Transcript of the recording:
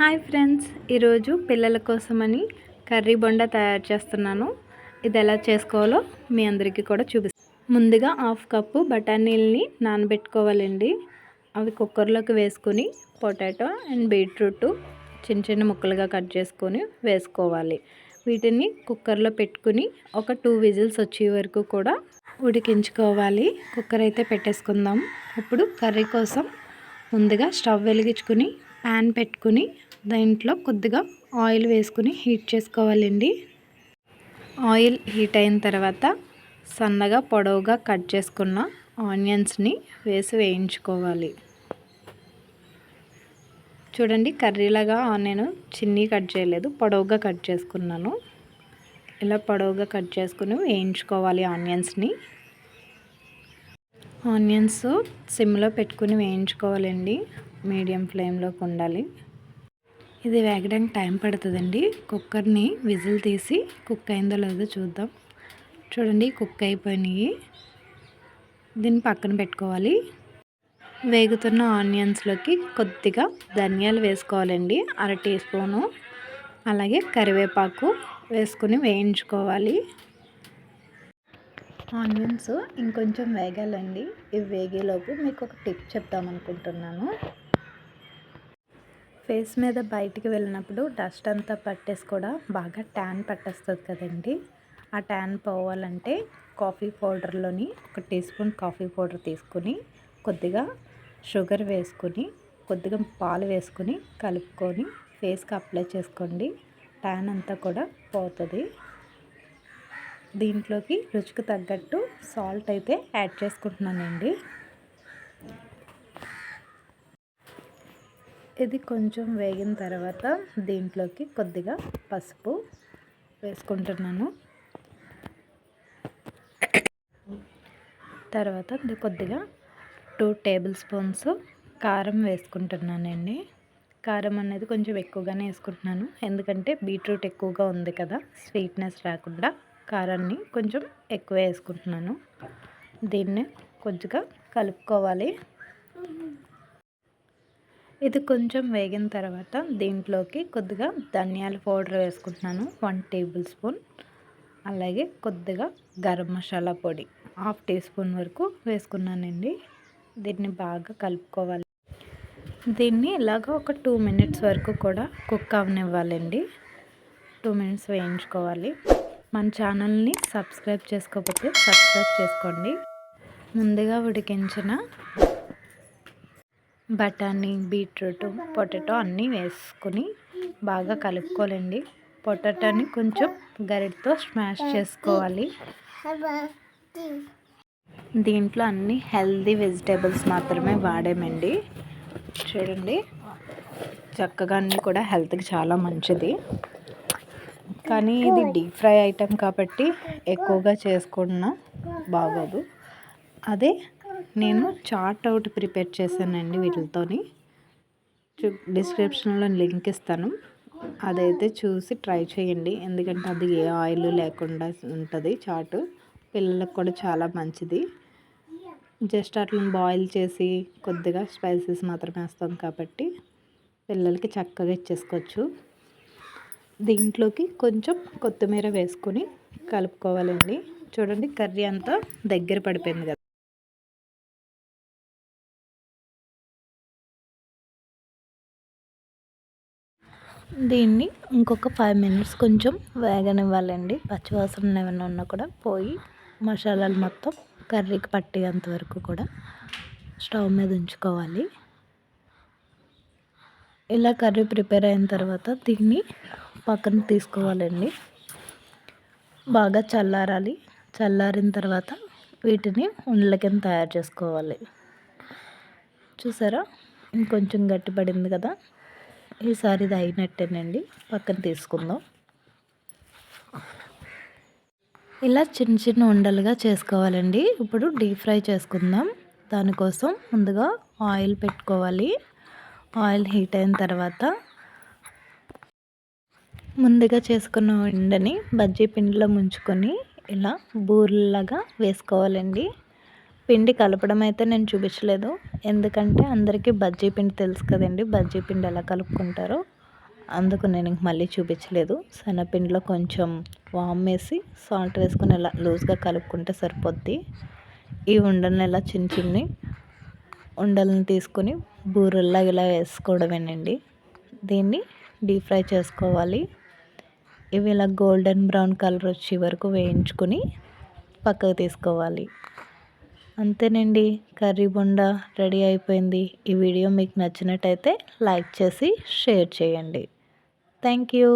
Hi friends ఈరోజు పిల్లల కోసమని కర్రీ బొండ తయారు చేస్తున్నాను. ఇది ఎలా చేసుకోవాలో మీ అందరికీ కూడా చూపిస్తాను ముందుగా హాఫ్ కప్పు బఠానీల్ని నానబెట్టుకోవాలండి. అవి కుక్కర్లోకి వేసుకొని పొటాటో అండ్ బీట్రూట్ చిన్న చిన్న ముక్కలుగా కట్ చేసుకొని వేసుకోవాలి. వీటిని కుక్కర్లో పెట్టుకుని ఒక టూ విజిల్స్ వచ్చే వరకు కూడా ఉడికించుకోవాలి. కుక్కర్ అయితే పెట్టేసుకుందాం. ఇప్పుడు కర్రీ కోసం ముందుగా స్టవ్ వెలిగించుకుని ప్యాన్ పెట్టుకుని దాంట్లో కొద్దిగా ఆయిల్ వేసుకుని హీట్ చేసుకోవాలండి. ఆయిల్ హీట్ అయిన తర్వాత సన్నగా పొడవుగా కట్ చేసుకున్న ఆనియన్స్ని వేసి వేయించుకోవాలి. చూడండి కర్రీలాగా నేను చిన్ని కట్ చేయలేదు పొడవుగా కట్ చేసుకున్నాను. ఇలా పొడవుగా కట్ చేసుకుని వేయించుకోవాలి ఆనియన్స్ని. ఆనియన్స్ సిమ్లో పెట్టుకుని వేయించుకోవాలండి మీడియం ఫ్లేమ్లోకి ఉండాలి. ఇది వేగడానికి టైం పడుతుందండి. కుక్కర్ని విజిల్ తీసి కుక్ అయిందో లేదో చూద్దాం. చూడండి కుక్ అయిపోయినాయి. దీన్ని పక్కన పెట్టుకోవాలి. వేగుతున్న ఆనియన్స్లోకి కొద్దిగా ధనియాలు వేసుకోవాలండి. అర టీ స్పూను. అలాగే కరివేపాకు వేసుకుని వేయించుకోవాలి. ఆనియన్స్ ఇంకొంచెం వేగాలండి. ఇవి వేగేలోపు మీకు ఒక టిప్ చెప్తామనుకుంటున్నాను ఫేస్ మీద బయటికి వెళ్ళినప్పుడు డస్ట్ అంతా పట్టేసి కూడా బాగా ట్యాన్ పట్టేస్తుంది కదండి. ఆ ట్యాన్ పోవాలంటే కాఫీ పౌడర్లోని ఒక టీ స్పూన్ కాఫీ పౌడర్ తీసుకుని కొద్దిగా షుగర్ వేసుకుని కొద్దిగా పాలు వేసుకుని కలుపుకొని ఫేస్కి అప్లై చేసుకోండి. ట్యాన్ అంతా కూడా పోతుంది. దీంట్లోకి రుచికి తగ్గట్టు సాల్ట్ అయితే యాడ్ చేసుకుంటున్నానండి. ఇది కొంచెం వేగిన తర్వాత దీంట్లోకి కొద్దిగా పసుపు వేసుకుంటున్నాను. తర్వాత కొద్దిగా టూ టేబుల్ స్పూన్స్ కారం వేసుకుంటున్నానండి కారం అనేది కొంచెం ఎక్కువగానే వేసుకుంటున్నాను. ఎందుకంటే బీట్రూట్ ఎక్కువగా ఉంది కదా స్వీట్నెస్ రాకుండా కారాన్ని కొంచెం ఎక్కువ వేసుకుంటున్నాను. దీన్ని కొద్దిగా కలుపుకోవాలి. ఇది కొంచెం వేగిన తర్వాత దీంట్లోకి కొద్దిగా ధనియాల పౌడర్ వేసుకుంటున్నాను. One tablespoon. అలాగే కొద్దిగా గరం మసాలా పొడి. హాఫ్ టీ స్పూన్ వరకు వేసుకున్నానండి. దీన్ని బాగా కలుపుకోవాలి. దీన్ని ఇలాగ ఒక టూ మినిట్స్ వరకు కూడా కుక్ అవనివ్వాలండి. టూ మినిట్స్ వేయించుకోవాలి. మన ఛానల్ని సబ్స్క్రైబ్ చేసుకోకపోతే సబ్స్క్రైబ్ చేసుకోండి. ముందుగా ఉడికించిన బఠానీ బీట్రూట్ పొటాటో అన్నీ వేసుకొని బాగా కలుపుకోవాలండి. పొటాటోని కొంచెం గరిటతో స్మాష్ చేసుకోవాలి. దీంట్లో అన్ని హెల్దీ వెజిటేబుల్స్ మాత్రమే వాడామండి. చూడండి చక్కగా అన్నీ కూడా హెల్త్కి చాలా మంచిది. కానీ ఇది డీప్ ఫ్రై ఐటెం కాబట్టి ఎక్కువగా చేసుకున్నా బాగోదు. అదే నేను చాట్ అవుట్ ప్రిపేర్ చేశానండి వీటితోని. డిస్క్రిప్షన్లో లింక్ ఇస్తాను. అదైతే చూసి ట్రై చేయండి. ఎందుకంటే అది ఏ ఆయిల్ లేకుండా ఉంటుంది చాటు. పిల్లలకు కూడా చాలా మంచిది. జస్ట్ అట్లా బాయిల్ చేసి కొద్దిగా స్పైసెస్ మాత్రమే వేస్తాం కాబట్టి పిల్లలకి చక్కగా ఇచ్చేసుకోవచ్చు. దీంట్లోకి కొంచెం కొత్తిమీర వేసుకొని కలుపుకోవాలండి. చూడండి కర్రీ అంతా దగ్గర పడిపోయింది కదా. దీన్ని ఇంకొక ఫైవ్ మినిట్స్ కొంచెం వేగనివ్వాలండి. పచ్చివాసన ఏమైనా ఉన్నా కూడా పోయి మసాలాలు మొత్తం కర్రీకి పట్టేంత వరకు కూడా స్టవ్ మీద ఉంచుకోవాలి. ఇలా కర్రీ ప్రిపేర్ అయిన తర్వాత దీన్ని పక్కన తీసుకోవాలండి. బాగా చల్లారాలి. చల్లారిన తర్వాత వీటిని ఉండల కింద తయారు చేసుకోవాలి. చూసారా? ఇంకొంచెం గట్టిపడింది కదా? ఈసారి ఇది అయినట్టేనండి. పక్కన తీసుకుందాం. ఇలా చిన్న చిన్న ఉండలుగా చేసుకోవాలండి. ఇప్పుడు డీప్ ఫ్రై చేసుకుందాం. దానికోసం ముందుగా ఆయిల్ పెట్టుకోవాలి. ఆయిల్ హీట్ అయిన తర్వాత ముందుగా చేసుకున్న ఉండని బజ్జీ పిండిలో ముంచుకొని ఇలా బూర్లాగా వేసుకోవాలండి. పిండి కలపడం అయితే నేను చూపించలేదు. ఎందుకంటే అందరికీ బజ్జీ పిండి తెలుసు కదండి. బజ్జీ పిండి ఎలా కలుపుకుంటారో అందుకు నేను ఇంక మళ్ళీ చూపించలేదు. శనగపిండిలో కొంచెం వామ్ వేసి సాల్ట్ వేసుకొని ఇలా లూజ్గా కలుపుకుంటే సరిపోద్ది. ఈ ఉండల్ని ఇలా చిన్న చిన్ని ఉండలను తీసుకొని బూరెల్లా ఇలా వేసుకోవడమేనండి. దీన్ని డీప్ ఫ్రై చేసుకోవాలి. ఇవి ఇలా గోల్డెన్ బ్రౌన్ కలర్ వచ్చే వరకు వేయించుకొని పక్కకు తీసుకోవాలి. అంతేనండి. కర్రీ బొండ రెడీ అయిపోయింది. ఈ వీడియో మీకు నచ్చినట్టయితే లైక్ చేసి షేర్ చేయండి. Thank you